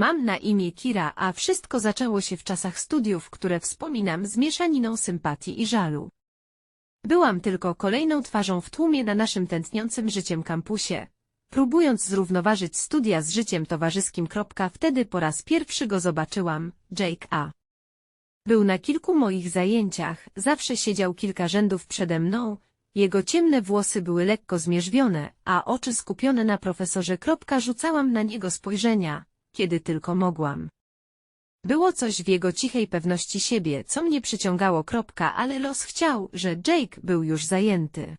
Mam na imię Kira, a wszystko zaczęło się w czasach studiów, które wspominam z mieszaniną sympatii i żalu. Byłam tylko kolejną twarzą w tłumie na naszym tętniącym życiem kampusie. Próbując zrównoważyć studia z życiem towarzyskim. Wtedy po raz pierwszy go zobaczyłam, Jake A. Był na kilku moich zajęciach, zawsze siedział kilka rzędów przede mną, jego ciemne włosy były lekko zmierzwione, a oczy skupione na profesorze. Rzucałam na niego spojrzenia, kiedy tylko mogłam. Było coś w jego cichej pewności siebie, co mnie przyciągało. Ale los chciał, że Jake był już zajęty.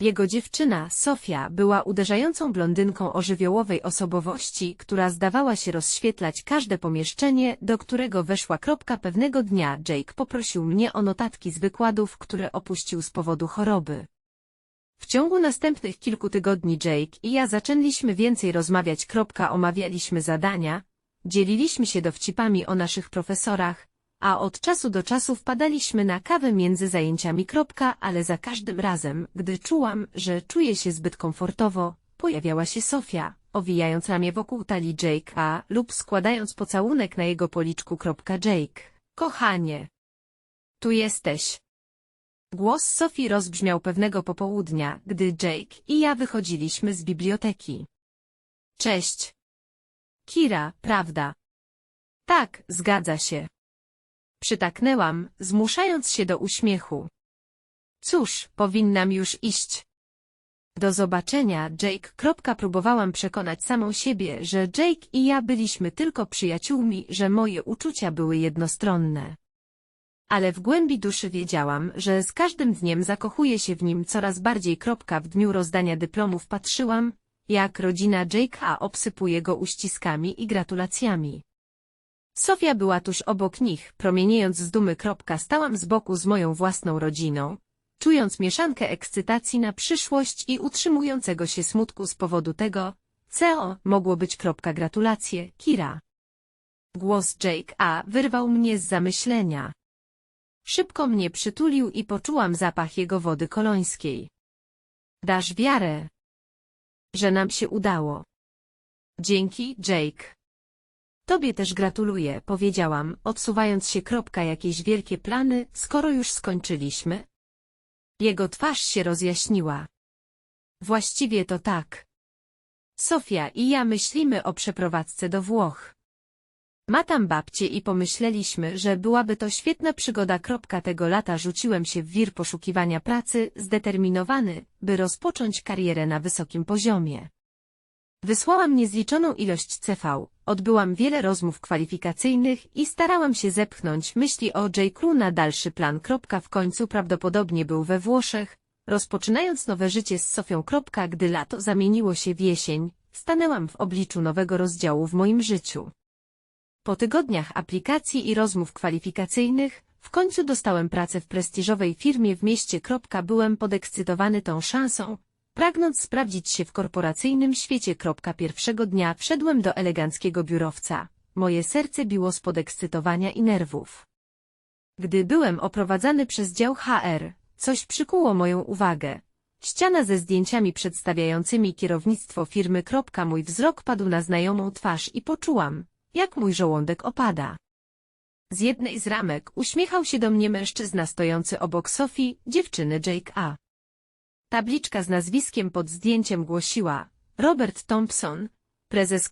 Jego dziewczyna, Sofia, była uderzającą blondynką o żywiołowej osobowości, która zdawała się rozświetlać każde pomieszczenie, do którego weszła. Pewnego dnia Jake poprosił mnie o notatki z wykładów, które opuścił z powodu choroby. W ciągu następnych kilku tygodni Jake i ja zaczęliśmy więcej rozmawiać. Omawialiśmy zadania, dzieliliśmy się dowcipami o naszych profesorach, a od czasu do czasu wpadaliśmy na kawę między zajęciami. Ale za każdym razem, gdy czułam, że czuję się zbyt komfortowo, pojawiała się Sofia, owijając ramię wokół talii Jake'a lub składając pocałunek na jego policzku. Jake, kochanie, tu jesteś. Głos Sofii rozbrzmiał pewnego popołudnia, gdy Jake i ja wychodziliśmy z biblioteki. Cześć. Kira, prawda? Tak, zgadza się. Przytaknęłam, zmuszając się do uśmiechu. Cóż, powinnam już iść. Do zobaczenia, Jake. Próbowałam przekonać samą siebie, że Jake i ja byliśmy tylko przyjaciółmi, że moje uczucia były jednostronne. Ale w głębi duszy wiedziałam, że z każdym dniem zakochuję się w nim coraz bardziej. W dniu rozdania dyplomów patrzyłam, jak rodzina Jake'a obsypuje go uściskami i gratulacjami. Sofia była tuż obok nich, promieniejąc z dumy. Stałam z boku z moją własną rodziną, czując mieszankę ekscytacji na przyszłość i utrzymującego się smutku z powodu tego, co mogło być. Gratulacje, Kira. Głos Jake A wyrwał mnie z zamyślenia. Szybko mnie przytulił i poczułam zapach jego wody kolońskiej. Dasz wiarę, że nam się udało. Dzięki, Jake. Tobie też gratuluję, powiedziałam, odsuwając się. Kropka, jakieś wielkie plany, skoro już skończyliśmy? Jego twarz się rozjaśniła. Właściwie to tak. Sofia i ja myślimy o przeprowadzce do Włoch. Ma tam babcie i pomyśleliśmy, że byłaby to świetna przygoda. Kropka tego lata rzuciłem się w wir poszukiwania pracy, zdeterminowany, by rozpocząć karierę na wysokim poziomie. Wysłałam niezliczoną ilość CV, odbyłam wiele rozmów kwalifikacyjnych i starałam się zepchnąć myśli o J. na dalszy plan. W końcu prawdopodobnie był we Włoszech, rozpoczynając nowe życie z Sofią. Gdy lato zamieniło się w jesień, stanęłam w obliczu nowego rozdziału w moim życiu. Po tygodniach aplikacji i rozmów kwalifikacyjnych, w końcu dostałem pracę w prestiżowej firmie w mieście. Byłem podekscytowany tą szansą, pragnąc sprawdzić się w korporacyjnym świecie. Pierwszego dnia wszedłem do eleganckiego biurowca. Moje serce biło z podekscytowania i nerwów. Gdy byłem oprowadzany przez dział HR, coś przykuło moją uwagę. Ściana ze zdjęciami przedstawiającymi kierownictwo firmy. Mój wzrok padł na znajomą twarz i poczułam, jak mój żołądek opada. Z jednej z ramek uśmiechał się do mnie mężczyzna stojący obok Sofii, dziewczyny Jake A. Tabliczka z nazwiskiem pod zdjęciem głosiła Robert Thompson, prezes.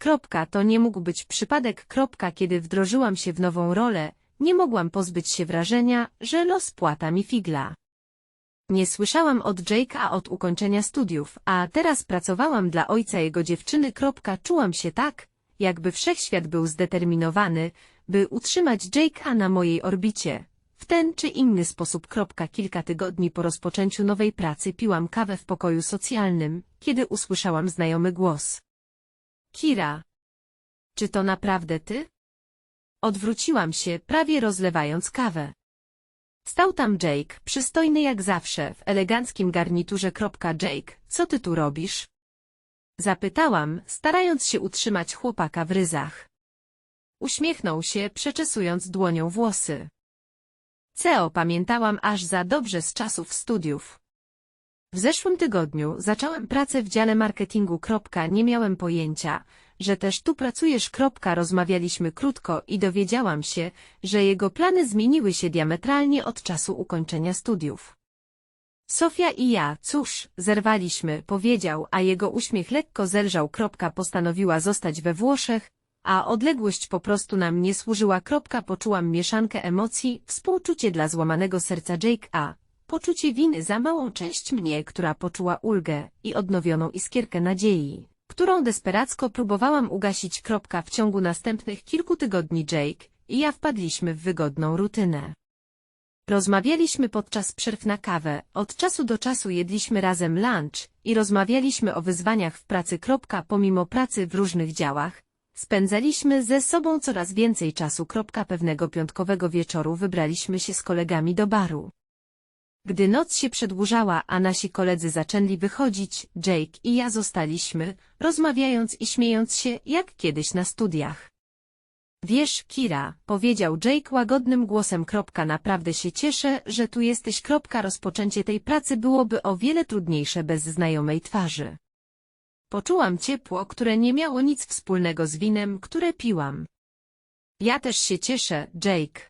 To nie mógł być przypadek. Kiedy wdrożyłam się w nową rolę, nie mogłam pozbyć się wrażenia, że los płata mi figla. Nie słyszałam od Jake'a od ukończenia studiów, a teraz pracowałam dla ojca jego dziewczyny. Czułam się tak, jakby wszechświat był zdeterminowany, by utrzymać Jake'a na mojej orbicie. W ten czy inny sposób. Kropka, kilka tygodni po rozpoczęciu nowej pracy piłam kawę w pokoju socjalnym, kiedy usłyszałam znajomy głos. Kira. Czy to naprawdę ty? Odwróciłam się, prawie rozlewając kawę. Stał tam Jake, przystojny jak zawsze, w eleganckim garniturze. Jake, co ty tu robisz? Zapytałam, starając się utrzymać chłopaka w ryzach. Uśmiechnął się, przeczesując dłonią włosy. CEO pamiętałam aż za dobrze z czasów studiów. W zeszłym tygodniu zacząłem pracę w dziale marketingu. Nie miałem pojęcia, że też tu pracujesz. Rozmawialiśmy krótko i dowiedziałam się, że jego plany zmieniły się diametralnie od czasu ukończenia studiów. Sofia i ja, cóż, zerwaliśmy, powiedział, a jego uśmiech lekko zelżał. Kropka postanowiła zostać we Włoszech, a odległość po prostu nam nie służyła. Kropka poczułam mieszankę emocji, współczucie dla złamanego serca Jake, a poczucie winy za małą część mnie, która poczuła ulgę i odnowioną iskierkę nadziei, którą desperacko próbowałam ugasić. Kropka w ciągu następnych kilku tygodni Jake i ja wpadliśmy w wygodną rutynę. Rozmawialiśmy podczas przerw na kawę, od czasu do czasu jedliśmy razem lunch i rozmawialiśmy o wyzwaniach w pracy. Pomimo pracy w różnych działach, spędzaliśmy ze sobą coraz więcej czasu. Pewnego piątkowego wieczoru wybraliśmy się z kolegami do baru. Gdy noc się przedłużała, a nasi koledzy zaczęli wychodzić, Jake i ja zostaliśmy, rozmawiając i śmiejąc się, jak kiedyś na studiach. Wiesz, Kira, powiedział Jake łagodnym głosem. Naprawdę się cieszę, że tu jesteś. Rozpoczęcie tej pracy byłoby o wiele trudniejsze bez znajomej twarzy. Poczułam ciepło, które nie miało nic wspólnego z winem, które piłam. Ja też się cieszę, Jake.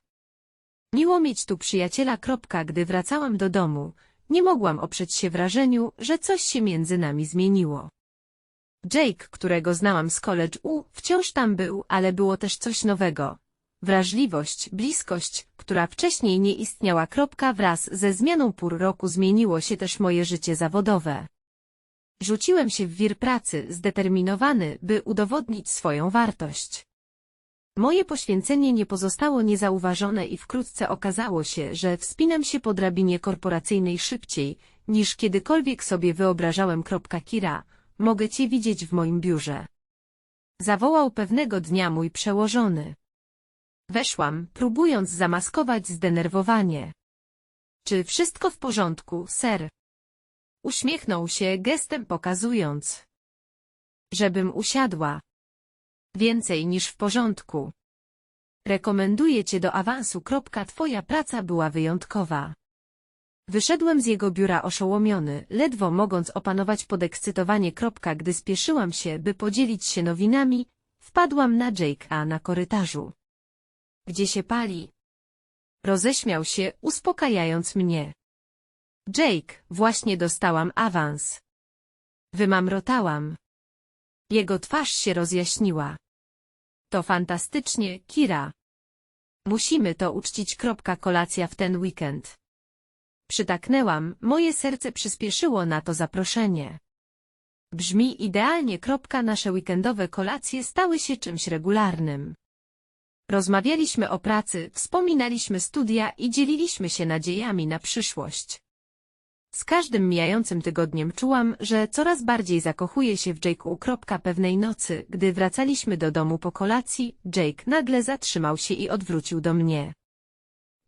Miło mieć tu przyjaciela. Gdy wracałam do domu, nie mogłam oprzeć się wrażeniu, że coś się między nami zmieniło. Jake, którego znałam z college U, wciąż tam był, ale było też coś nowego. Wrażliwość, bliskość, która wcześniej nie istniała. Kropka, wraz ze zmianą pór roku zmieniło się też moje życie zawodowe. Rzuciłem się w wir pracy, zdeterminowany, by udowodnić swoją wartość. Moje poświęcenie nie pozostało niezauważone i wkrótce okazało się, że wspinam się po drabinie korporacyjnej szybciej, niż kiedykolwiek sobie wyobrażałem. Kira, mogę cię widzieć w moim biurze. Zawołał pewnego dnia mój przełożony. Weszłam, próbując zamaskować zdenerwowanie. Czy wszystko w porządku, ser? Uśmiechnął się gestem pokazując, żebym usiadła. Więcej niż w porządku. Rekomenduję cię do awansu. Twoja praca była wyjątkowa. Wyszedłem z jego biura oszołomiony, ledwo mogąc opanować podekscytowanie. Gdy spieszyłam się, by podzielić się nowinami, wpadłam na Jake'a na korytarzu. Gdzie się pali? Roześmiał się, uspokajając mnie. Jake, właśnie dostałam awans. Wymamrotałam. Jego twarz się rozjaśniła. To fantastycznie, Kira. Musimy to uczcić. Kolacja w ten weekend. Przytaknęłam, moje serce przyspieszyło na to zaproszenie. Brzmi idealnie. Nasze weekendowe kolacje stały się czymś regularnym. Rozmawialiśmy o pracy, wspominaliśmy studia i dzieliliśmy się nadziejami na przyszłość. Z każdym mijającym tygodniem czułam, że coraz bardziej zakochuję się w Jake'u. Pewnej nocy, gdy wracaliśmy do domu po kolacji, Jake nagle zatrzymał się i odwrócił do mnie.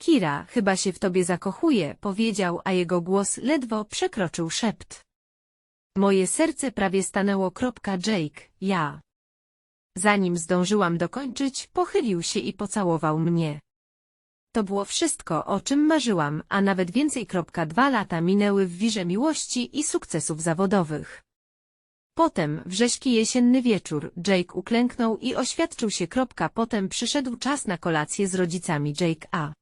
Kira, chyba się w tobie zakochuje, powiedział, a jego głos ledwo przekroczył szept. Moje serce prawie stanęło. Jake, ja. Zanim zdążyłam dokończyć, pochylił się i pocałował mnie. To było wszystko, o czym marzyłam, a nawet więcej. Dwa lata minęły w wirze miłości i sukcesów zawodowych. Potem, wrześki jesienny wieczór, Jake uklęknął i oświadczył się. Potem przyszedł czas na kolację z rodzicami Jake A.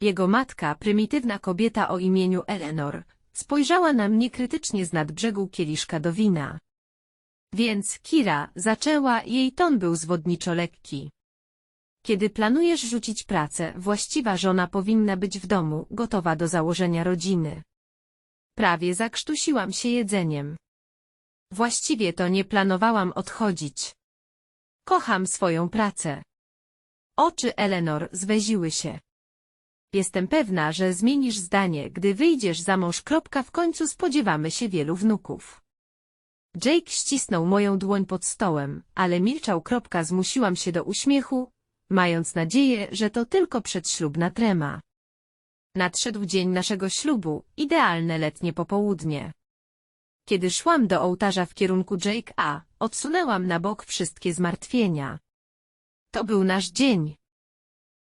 Jego matka, prymitywna kobieta o imieniu Eleanor, spojrzała na mnie krytycznie z nad brzegu kieliszka do wina. Więc Kira zaczęła, jej ton był zwodniczo lekki. Kiedy planujesz rzucić pracę, właściwa żona powinna być w domu, gotowa do założenia rodziny. Prawie zakrztusiłam się jedzeniem. Właściwie to nie planowałam odchodzić. Kocham swoją pracę. Oczy Eleanor zweziły się. Jestem pewna, że zmienisz zdanie, gdy wyjdziesz za mąż. W końcu spodziewamy się wielu wnuków. Jake ścisnął moją dłoń pod stołem, ale milczał. Zmusiłam się do uśmiechu, mając nadzieję, że to tylko przedślubna trema. Nadszedł dzień naszego ślubu, idealne letnie popołudnie. Kiedy szłam do ołtarza w kierunku Jake A, odsunęłam na bok wszystkie zmartwienia. To był nasz dzień.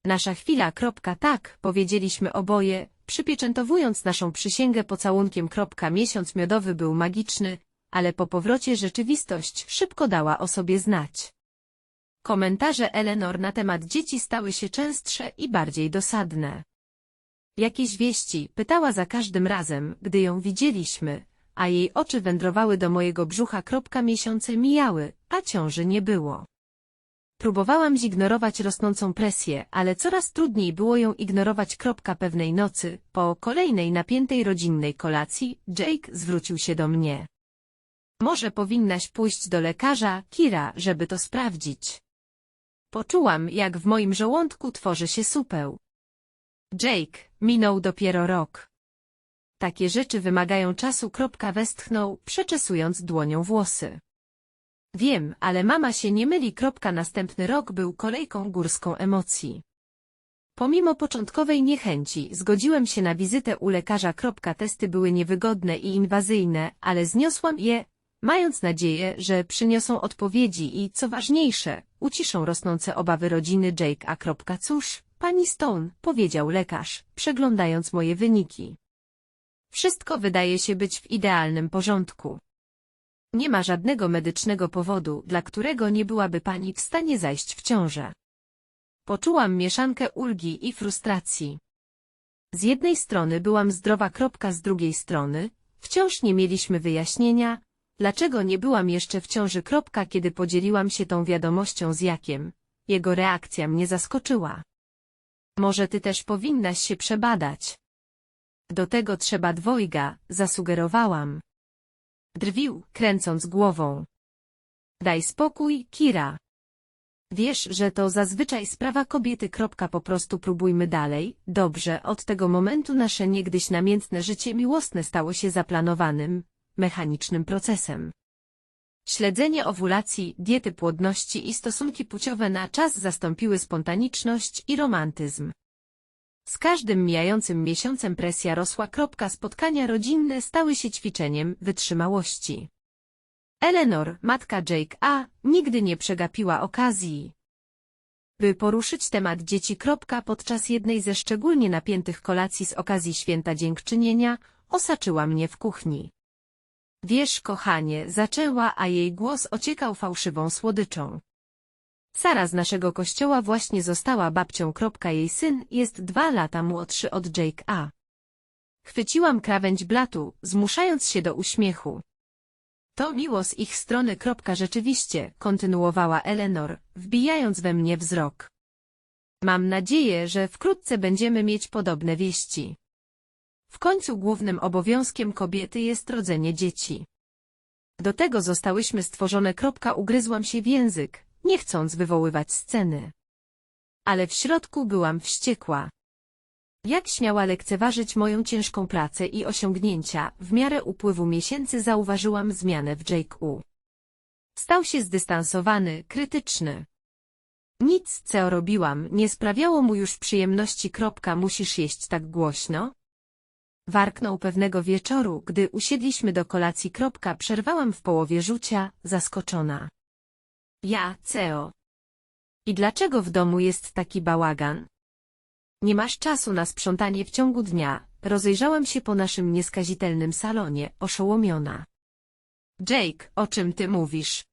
Nasza chwila. Tak, powiedzieliśmy oboje, przypieczętowując naszą przysięgę pocałunkiem. Miesiąc miodowy był magiczny, ale po powrocie rzeczywistość szybko dała o sobie znać. Komentarze Eleanor na temat dzieci stały się częstsze i bardziej dosadne. Jakieś wieści pytała za każdym razem, gdy ją widzieliśmy, a jej oczy wędrowały do mojego brzucha. Miesiące mijały, a ciąży nie było. Próbowałam zignorować rosnącą presję, ale coraz trudniej było ją ignorować. Pewnej nocy, po kolejnej napiętej rodzinnej kolacji, Jake zwrócił się do mnie. Może powinnaś pójść do lekarza, Kira, żeby to sprawdzić. Poczułam, jak w moim żołądku tworzy się supeł. Jake, minął dopiero rok. Takie rzeczy wymagają czasu. Kropka westchnął, przeczesując dłonią włosy. Wiem, ale mama się nie myli. Następny rok był kolejką górską emocji. Pomimo początkowej niechęci, zgodziłem się na wizytę u lekarza. Testy były niewygodne i inwazyjne, ale zniosłam je, mając nadzieję, że przyniosą odpowiedzi i, co ważniejsze, uciszą rosnące obawy rodziny Jake. A cóż, pani Stone, powiedział lekarz, przeglądając moje wyniki. Wszystko wydaje się być w idealnym porządku. Nie ma żadnego medycznego powodu, dla którego nie byłaby pani w stanie zajść w ciążę. Poczułam mieszankę ulgi i frustracji. Z jednej strony byłam zdrowa. Kropka z drugiej strony, wciąż nie mieliśmy wyjaśnienia, dlaczego nie byłam jeszcze w ciąży. Kropka, kiedy podzieliłam się tą wiadomością z Jakiem, jego reakcja mnie zaskoczyła. Może ty też powinnaś się przebadać. Do tego trzeba dwojga, zasugerowałam. Drwił, kręcąc głową. Daj spokój, Kira. Wiesz, że to zazwyczaj sprawa kobiety. Po prostu próbujmy dalej. Dobrze, od tego momentu nasze niegdyś namiętne życie miłosne stało się zaplanowanym, mechanicznym procesem. Śledzenie owulacji, diety płodności i stosunki płciowe na czas zastąpiły spontaniczność i romantyzm. Z każdym mijającym miesiącem presja rosła. Spotkania rodzinne stały się ćwiczeniem wytrzymałości. Eleanor, matka Jake A., nigdy nie przegapiła okazji, by poruszyć temat dzieci. Podczas jednej ze szczególnie napiętych kolacji z okazji święta dziękczynienia osaczyła mnie w kuchni. Wiesz, kochanie, zaczęła, a jej głos ociekał fałszywą słodyczą. Sara z naszego kościoła właśnie została babcią. Jej syn jest dwa lata młodszy od Jake A. Chwyciłam krawędź blatu, zmuszając się do uśmiechu. To miło z ich strony. Rzeczywiście, kontynuowała Eleanor, wbijając we mnie wzrok. Mam nadzieję, że wkrótce będziemy mieć podobne wieści. W końcu głównym obowiązkiem kobiety jest rodzenie dzieci. Do tego zostałyśmy stworzone. Ugryzłam się w język, nie chcąc wywoływać sceny. Ale w środku byłam wściekła. Jak śmiała lekceważyć moją ciężką pracę i osiągnięcia, w miarę upływu miesięcy zauważyłam zmianę w Jake U. Stał się zdystansowany, krytyczny. Nic, co robiłam, nie sprawiało mu już przyjemności. Kropka, musisz jeść tak głośno? Warknął pewnego wieczoru, gdy usiedliśmy do kolacji. Kropka, przerwałam w połowie rzucia, zaskoczona. Ja, Ceo. I dlaczego w domu jest taki bałagan? Nie masz czasu na sprzątanie w ciągu dnia. Rozejrzałam się po naszym nieskazitelnym salonie, oszołomiona. Jake, o czym ty mówisz?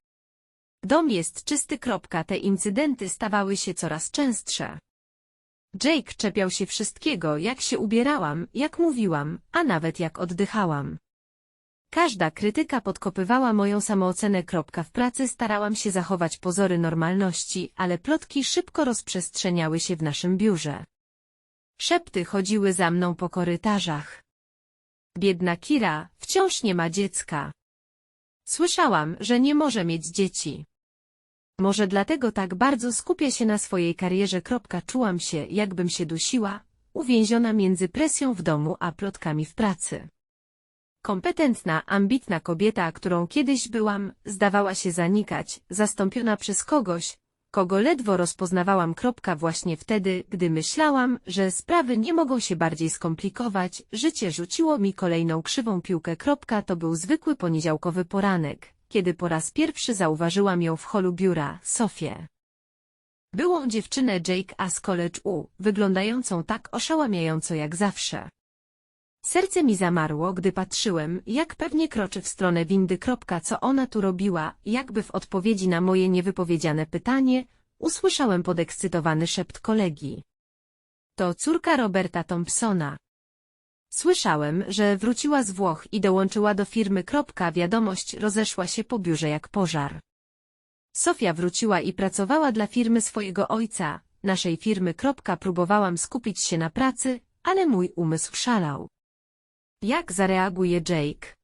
Dom jest czysty. Kropka, te incydenty stawały się coraz częstsze. Jake czepiał się wszystkiego, jak się ubierałam, jak mówiłam, a nawet jak oddychałam. Każda krytyka podkopywała moją samoocenę. W pracy starałam się zachować pozory normalności, ale plotki szybko rozprzestrzeniały się w naszym biurze. Szepty chodziły za mną po korytarzach. Biedna Kira wciąż nie ma dziecka. Słyszałam, że nie może mieć dzieci. Może dlatego tak bardzo skupia się na swojej karierze. Czułam się, jakbym się dusiła, uwięziona między presją w domu a plotkami w pracy. Kompetentna, ambitna kobieta, którą kiedyś byłam, zdawała się zanikać, zastąpiona przez kogoś, kogo ledwo rozpoznawałam. Właśnie wtedy, gdy myślałam, że sprawy nie mogą się bardziej skomplikować, życie rzuciło mi kolejną krzywą piłkę. To był zwykły poniedziałkowy poranek, kiedy po raz pierwszy zauważyłam ją w holu biura, Sofię. Byłą dziewczynę Jake A z College U, wyglądającą tak oszałamiająco jak zawsze. Serce mi zamarło, gdy patrzyłem, jak pewnie kroczy w stronę windy. Co ona tu robiła, jakby w odpowiedzi na moje niewypowiedziane pytanie, usłyszałem podekscytowany szept kolegi. To córka Roberta Thompsona. Słyszałem, że wróciła z Włoch i dołączyła do firmy. Wiadomość rozeszła się po biurze jak pożar. Sofia wróciła i pracowała dla firmy swojego ojca, naszej firmy. Próbowałam skupić się na pracy, ale mój umysł szalał. Jak zareaguje Jake?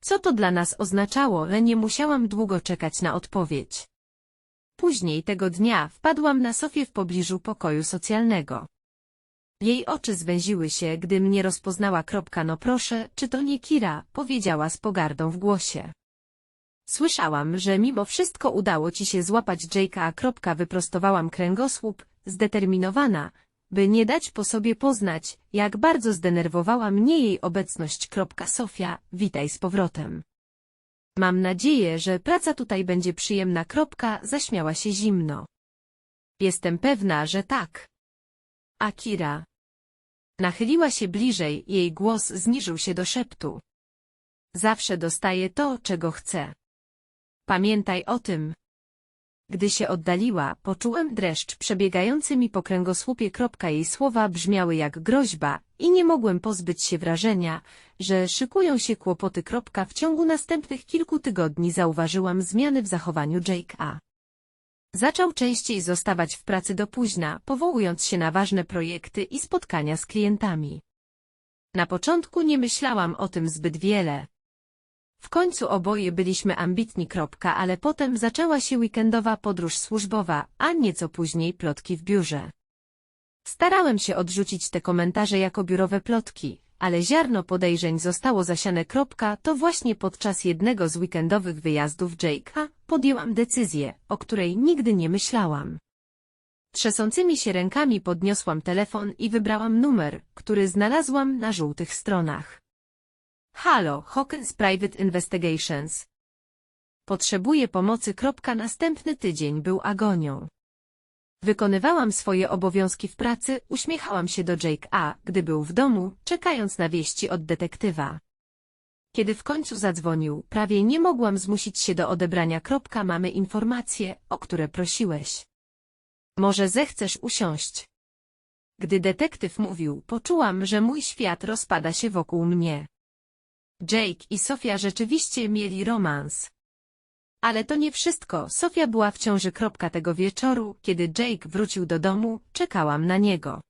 Co to dla nas oznaczało, że nie musiałam długo czekać na odpowiedź. Później tego dnia wpadłam na Sofię w pobliżu pokoju socjalnego. Jej oczy zwęziły się, gdy mnie rozpoznała. No proszę, czy to nie Kira, powiedziała z pogardą w głosie. Słyszałam, że mimo wszystko udało ci się złapać Jake'a. Wyprostowałam kręgosłup, zdeterminowana, by nie dać po sobie poznać, jak bardzo zdenerwowała mnie jej obecność. Sofia, witaj z powrotem. Mam nadzieję, że praca tutaj będzie przyjemna. Zaśmiała się zimno. Jestem pewna, że tak. Akira. Nachyliła się bliżej, jej głos zniżył się do szeptu. Zawsze dostaję to, czego chcę. Pamiętaj o tym. Gdy się oddaliła, poczułem dreszcz przebiegający mi po kręgosłupie. Jej słowa brzmiały jak groźba i nie mogłem pozbyć się wrażenia, że szykują się kłopoty. W ciągu następnych kilku tygodni zauważyłam zmiany w zachowaniu Jake'a. Zaczął częściej zostawać w pracy do późna, powołując się na ważne projekty i spotkania z klientami. Na początku nie myślałam o tym zbyt wiele. W końcu oboje byliśmy ambitni. Kropka, ale potem zaczęła się weekendowa podróż służbowa, a nieco później plotki w biurze. Starałem się odrzucić te komentarze jako biurowe plotki, ale ziarno podejrzeń zostało zasiane. Kropka, To właśnie podczas jednego z weekendowych wyjazdów Jake'a podjęłam decyzję, o której nigdy nie myślałam. Trzęsącymi się rękami podniosłam telefon i wybrałam numer, który znalazłam na żółtych stronach. Halo, Hawkins Private Investigations. Potrzebuję pomocy. Następny tydzień był agonią. Wykonywałam swoje obowiązki w pracy, uśmiechałam się do Jake A, gdy był w domu, czekając na wieści od detektywa. Kiedy w końcu zadzwonił, prawie nie mogłam zmusić się do odebrania. Mamy informacje, o które prosiłeś. Może zechcesz usiąść? Gdy detektyw mówił, poczułam, że mój świat rozpada się wokół mnie. Jake i Sofia rzeczywiście mieli romans. Ale to nie wszystko, Sofia była w ciąży. Tego wieczoru, kiedy Jake wrócił do domu, czekałam na niego.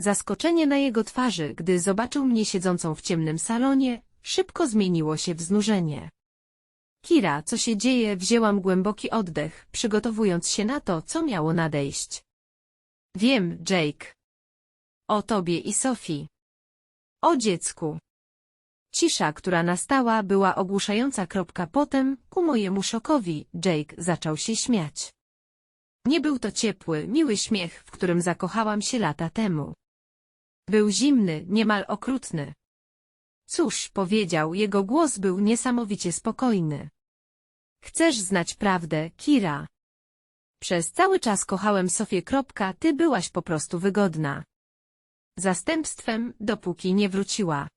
Zaskoczenie na jego twarzy, gdy zobaczył mnie siedzącą w ciemnym salonie, szybko zmieniło się w znużenie. Kira, co się dzieje? Wzięłam głęboki oddech, przygotowując się na to, co miało nadejść. Wiem, Jake. O tobie i Sofii. O dziecku. Cisza, która nastała, była ogłuszająca. Potem, ku mojemu szokowi, Jake zaczął się śmiać. Nie był to ciepły, miły śmiech, w którym zakochałam się lata temu. Był zimny, niemal okrutny. Cóż, powiedział, jego głos był niesamowicie spokojny. Chcesz znać prawdę, Kira? Przez cały czas kochałem Sofię. Ty byłaś po prostu wygodna. Zastępstwem, dopóki nie wróciła.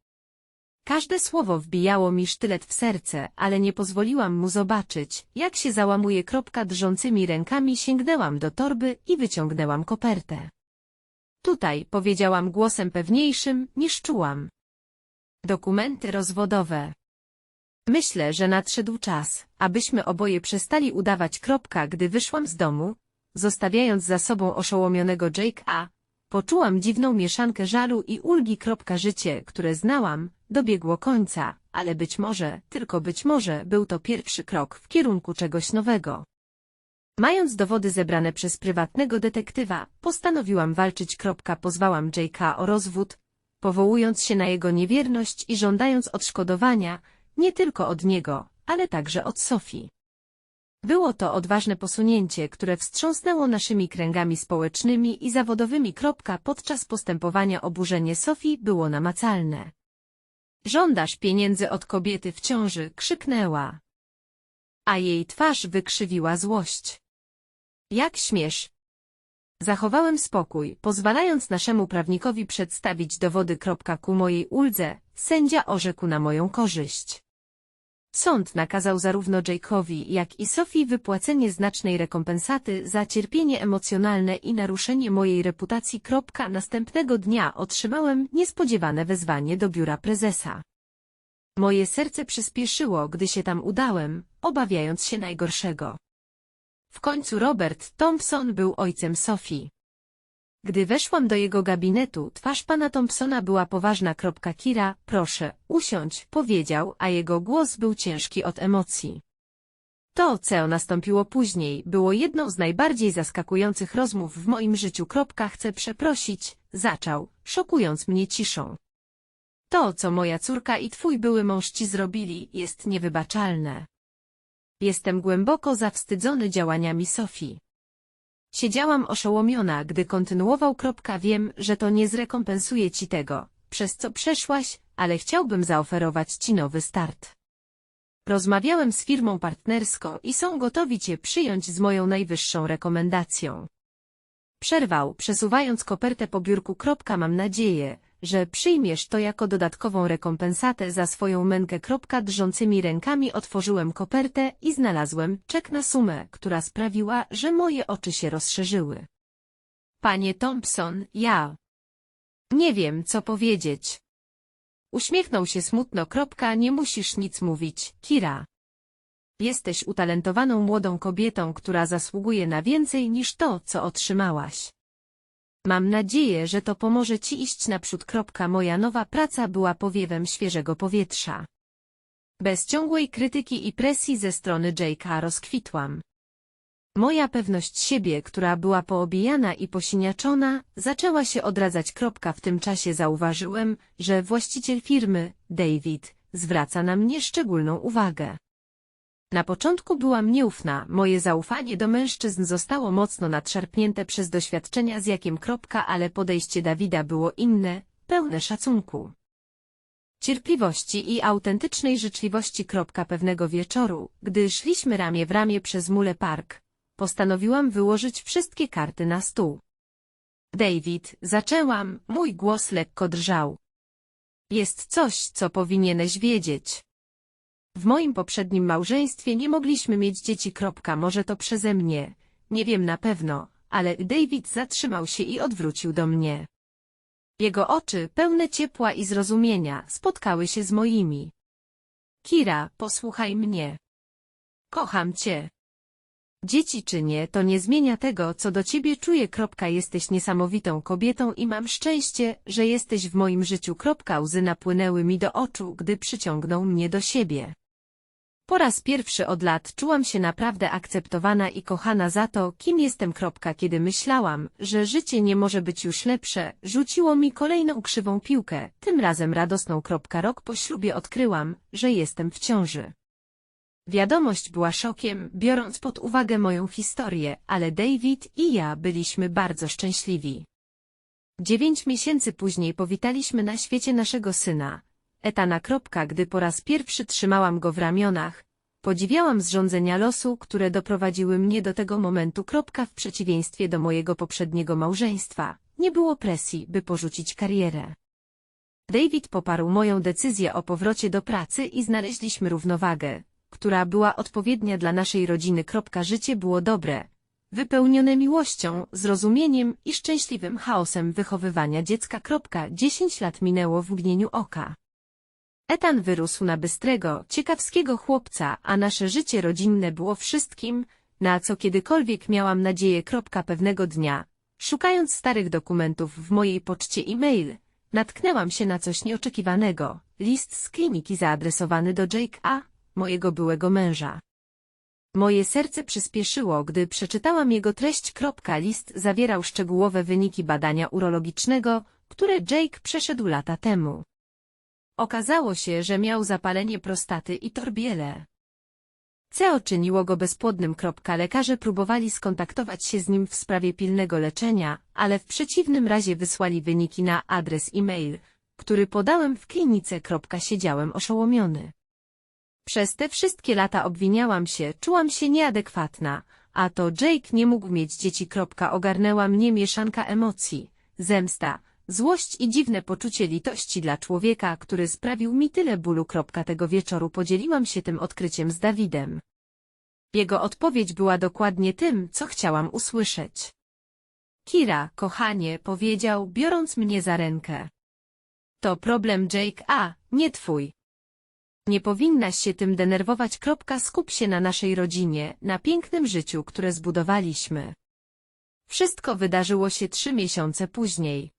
Każde słowo wbijało mi sztylet w serce, ale nie pozwoliłam mu zobaczyć, jak się załamuje. Kropka drżącymi rękami sięgnęłam do torby i wyciągnęłam kopertę. Tutaj, powiedziałam głosem pewniejszym, niż czułam. Dokumenty rozwodowe. Myślę, że nadszedł czas, abyśmy oboje przestali udawać. Kropka, gdy wyszłam z domu, zostawiając za sobą oszołomionego Jake'a, poczułam dziwną mieszankę żalu i ulgi. Życie, które znałam, dobiegło końca, ale być może, tylko być może, był to pierwszy krok w kierunku czegoś nowego. Mając dowody zebrane przez prywatnego detektywa, postanowiłam walczyć. Pozwałam Jake'a o rozwód, powołując się na jego niewierność i żądając odszkodowania, nie tylko od niego, ale także od Sofii. Było to odważne posunięcie, które wstrząsnęło naszymi kręgami społecznymi i zawodowymi. Podczas postępowania oburzenie Sofii było namacalne. Żądasz pieniędzy od kobiety w ciąży, krzyknęła. A jej twarz wykrzywiła złość. Jak śmiesz? Zachowałem spokój, pozwalając naszemu prawnikowi przedstawić dowody. Ku mojej uldze, sędzia orzekł na moją korzyść. Sąd nakazał zarówno Jake'owi, jak i Sophie wypłacenie znacznej rekompensaty za cierpienie emocjonalne i naruszenie mojej reputacji. Następnego dnia otrzymałem niespodziewane wezwanie do biura prezesa. Moje serce przyspieszyło, gdy się tam udałem, obawiając się najgorszego. W końcu Robert Thompson był ojcem Sophie. Gdy weszłam do jego gabinetu, twarz pana Thompsona była poważna. Kira, proszę, usiądź, powiedział, a jego głos był ciężki od emocji. To, co nastąpiło później, było jedną z najbardziej zaskakujących rozmów w moim życiu. Chcę przeprosić, zaczął, szokując mnie ciszą. To, co moja córka i twój były mąż ci zrobili, jest niewybaczalne. Jestem głęboko zawstydzony działaniami Sofii. Siedziałam oszołomiona, gdy kontynuował. Wiem, że to nie zrekompensuje ci tego, przez co przeszłaś, ale chciałbym zaoferować ci nowy start. Rozmawiałem z firmą partnerską i są gotowi cię przyjąć z moją najwyższą rekomendacją. Przerwał, przesuwając kopertę po biurku. Mam nadzieję, że przyjmiesz to jako dodatkową rekompensatę za swoją mękę. Drżącymi rękami otworzyłem kopertę i znalazłem czek na sumę, która sprawiła, że moje oczy się rozszerzyły. Panie Thompson, ja... Nie wiem, co powiedzieć. Uśmiechnął się smutno. Nie musisz nic mówić, Kira. Jesteś utalentowaną młodą kobietą, która zasługuje na więcej niż to, co otrzymałaś. Mam nadzieję, że to pomoże Ci iść naprzód. Moja nowa praca była powiewem świeżego powietrza. Bez ciągłej krytyki i presji ze strony Jake'a rozkwitłam. Moja pewność siebie, która była poobijana i posiniaczona, zaczęła się odradzać. W tym czasie zauważyłem, że właściciel firmy, David, zwraca na mnie szczególną uwagę. Na początku byłam nieufna, moje zaufanie do mężczyzn zostało mocno nadszarpnięte przez doświadczenia z jakiem kropka, ale podejście Dawida było inne, pełne szacunku. Cierpliwości i autentycznej życzliwości. Kropka pewnego wieczoru, gdy szliśmy ramię w ramię przez Mule Park, postanowiłam wyłożyć wszystkie karty na stół. David, zaczęłam, mój głos lekko drżał. Jest coś, co powinieneś wiedzieć. W moim poprzednim małżeństwie nie mogliśmy mieć dzieci. Może to przeze mnie. Nie wiem na pewno, ale David zatrzymał się i odwrócił do mnie. Jego oczy, pełne ciepła i zrozumienia, spotkały się z moimi. Kira, posłuchaj mnie. Kocham cię. Dzieci czy nie, to nie zmienia tego, co do ciebie czuję. Jesteś niesamowitą kobietą i mam szczęście, że jesteś w moim życiu. Łzy napłynęły mi do oczu, gdy przyciągnął mnie do siebie. Po raz pierwszy od lat czułam się naprawdę akceptowana i kochana za to, kim jestem. Kiedy myślałam, że życie nie może być już lepsze, rzuciło mi kolejną krzywą piłkę, tym razem radosną. Rok po ślubie odkryłam, że jestem w ciąży. Wiadomość była szokiem, biorąc pod uwagę moją historię, ale David i ja byliśmy bardzo szczęśliwi. Dziewięć miesięcy później powitaliśmy na świecie naszego syna, Etana. Gdy po raz pierwszy trzymałam go w ramionach, podziwiałam zrządzenia losu, które doprowadziły mnie do tego momentu. W przeciwieństwie do mojego poprzedniego małżeństwa, nie było presji, by porzucić karierę. David poparł moją decyzję o powrocie do pracy i znaleźliśmy równowagę, która była odpowiednia dla naszej rodziny. Życie było dobre, wypełnione miłością, zrozumieniem i szczęśliwym chaosem wychowywania dziecka. Dziesięć lat minęło w mgnieniu oka. Etan wyrósł na bystrego, ciekawskiego chłopca, a nasze życie rodzinne było wszystkim, na co kiedykolwiek miałam nadzieję. Pewnego dnia, szukając starych dokumentów w mojej poczcie e-mail, natknęłam się na coś nieoczekiwanego. List z kliniki zaadresowany do Jake A., mojego byłego męża. Moje serce przyspieszyło, gdy przeczytałam jego treść. List zawierał szczegółowe wyniki badania urologicznego, które Jake przeszedł lata temu. Okazało się, że miał zapalenie prostaty i torbiele. CO czyniło go bezpłodnym. Lekarze próbowali skontaktować się z nim w sprawie pilnego leczenia, ale w przeciwnym razie wysłali wyniki na adres e-mail, który podałem w klinice. Siedziałem oszołomiony. Przez te wszystkie lata obwiniałam się, czułam się nieadekwatna, A to Jake nie mógł mieć dzieci. Ogarnęła mnie mieszanka emocji, zemsta, złość i dziwne poczucie litości dla człowieka, który sprawił mi tyle bólu. Tego wieczoru podzieliłam się tym odkryciem z Dawidem. Jego odpowiedź była dokładnie tym, co chciałam usłyszeć. Kira, kochanie, powiedział, biorąc mnie za rękę. To problem Jake, a nie twój. Nie powinnaś się tym denerwować. Skup się na naszej rodzinie, na pięknym życiu, które zbudowaliśmy. Wszystko wydarzyło się trzy miesiące później.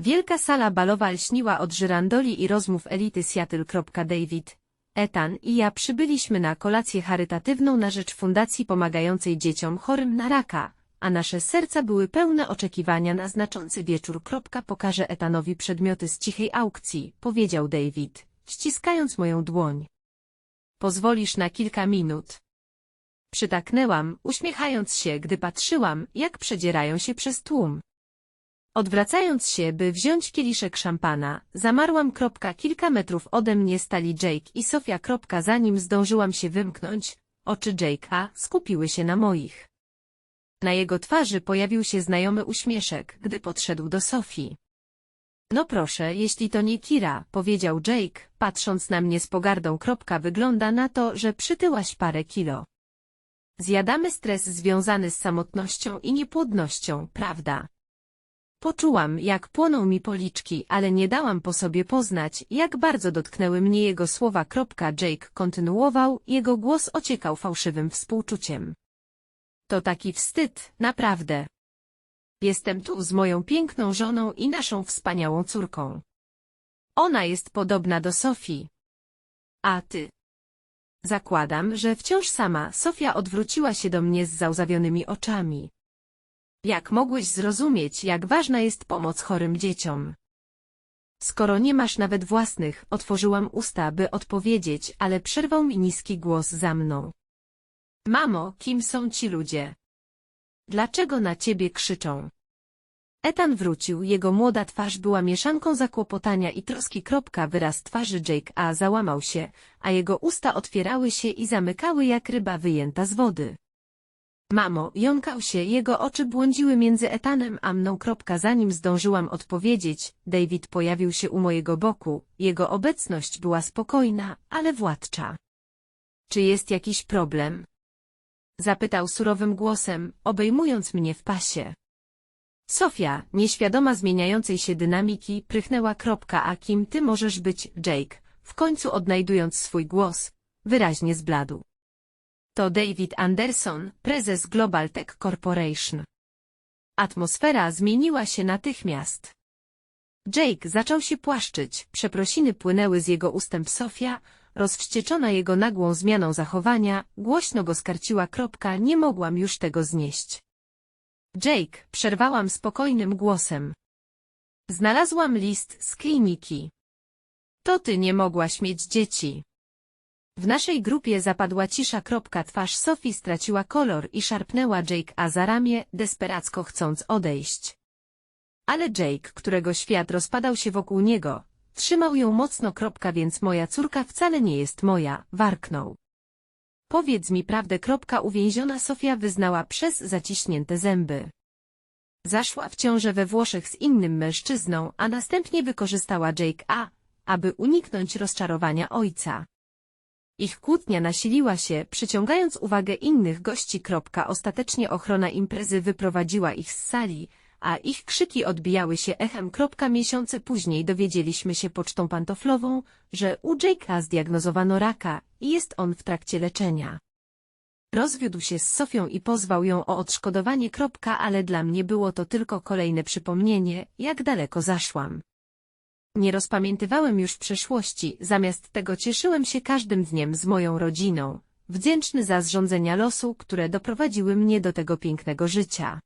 Wielka sala balowa lśniła od żyrandoli i rozmów elity Seattle. David, Ethan i ja przybyliśmy na kolację charytatywną na rzecz fundacji pomagającej dzieciom chorym na raka, a nasze serca były pełne oczekiwania na znaczący wieczór. Pokażę Etanowi przedmioty z cichej aukcji, powiedział David, ściskając moją dłoń. Pozwolisz na kilka minut. Przytaknęłam, uśmiechając się, gdy patrzyłam, jak przedzierają się przez tłum. Odwracając się, by wziąć kieliszek szampana, zamarłam. Kropka, kilka metrów ode mnie stali Jake i Sofia. Kropka, zanim zdążyłam się wymknąć, oczy Jake'a skupiły się na moich. Na jego twarzy pojawił się znajomy uśmieszek, gdy podszedł do Sofii. No proszę, jeśli to nie Kira, powiedział Jake, patrząc na mnie z pogardą. Kropka, wygląda na to, że przytyłaś parę kilo. Zjadamy stres związany z samotnością i niepłodnością, prawda? Poczułam, jak płoną mi policzki, ale nie dałam po sobie poznać, jak bardzo dotknęły mnie jego słowa. Jake kontynuował, jego głos ociekał fałszywym współczuciem. To taki wstyd, naprawdę. Jestem tu z moją piękną żoną i naszą wspaniałą córką. Ona jest podobna do Sofii. A ty? Zakładam, że wciąż sama Sofia odwróciła się do mnie z załzawionymi oczami. Jak mogłeś zrozumieć, jak ważna jest pomoc chorym dzieciom? Skoro nie masz nawet własnych, otworzyłam usta, by odpowiedzieć, ale przerwał mi niski głos za mną. Mamo, kim są ci ludzie? Dlaczego na ciebie krzyczą? Etan wrócił, jego młoda twarz była mieszanką zakłopotania i troski. Wyraz twarzy Jake A załamał się, a jego usta otwierały się i zamykały jak ryba wyjęta z wody. Mamo, jąkał się, jego oczy błądziły między Etanem a mną. Zanim zdążyłam odpowiedzieć, David pojawił się u mojego boku, jego obecność była spokojna, ale władcza. Czy jest jakiś problem? Zapytał surowym głosem, obejmując mnie w pasie. Sofia, nieświadoma zmieniającej się dynamiki, prychnęła a kim ty możesz być, Jake, w końcu odnajdując swój głos, wyraźnie zbladł. To David Anderson, prezes Global Tech Corporation. Atmosfera zmieniła się natychmiast. Jake zaczął się płaszczyć, przeprosiny płynęły z jego ustęp Sofia, rozwścieczona jego nagłą zmianą zachowania, głośno go skarciła kropka, nie mogłam już tego znieść. Jake, przerwałam spokojnym głosem. Znalazłam list z kliniki. To ty nie mogłaś mieć dzieci. W naszej grupie zapadła cisza. Twarz Sophie straciła kolor i szarpnęła Jake a za ramię, desperacko chcąc odejść. Ale Jake, którego świat rozpadał się wokół niego, trzymał ją mocno. Więc moja córka wcale nie jest moja, warknął. Powiedz mi prawdę. Uwięziona Sofia wyznała przez zaciśnięte zęby. Zaszła w ciążę we Włoszech z innym mężczyzną, a następnie wykorzystała Jake A, aby uniknąć rozczarowania ojca. Ich kłótnia nasiliła się, przyciągając uwagę innych gości. Ostatecznie ochrona imprezy wyprowadziła ich z sali, a ich krzyki odbijały się echem. Miesiące później dowiedzieliśmy się pocztą pantoflową, że u Jake'a zdiagnozowano raka i jest on w trakcie leczenia. Rozwiódł się z Sofią i pozwał ją o odszkodowanie. Ale dla mnie było to tylko kolejne przypomnienie, jak daleko zaszłam. Nie rozpamiętywałem już przeszłości, zamiast tego cieszyłem się każdym dniem z moją rodziną, wdzięczny za zrządzenia losu, które doprowadziły mnie do tego pięknego życia.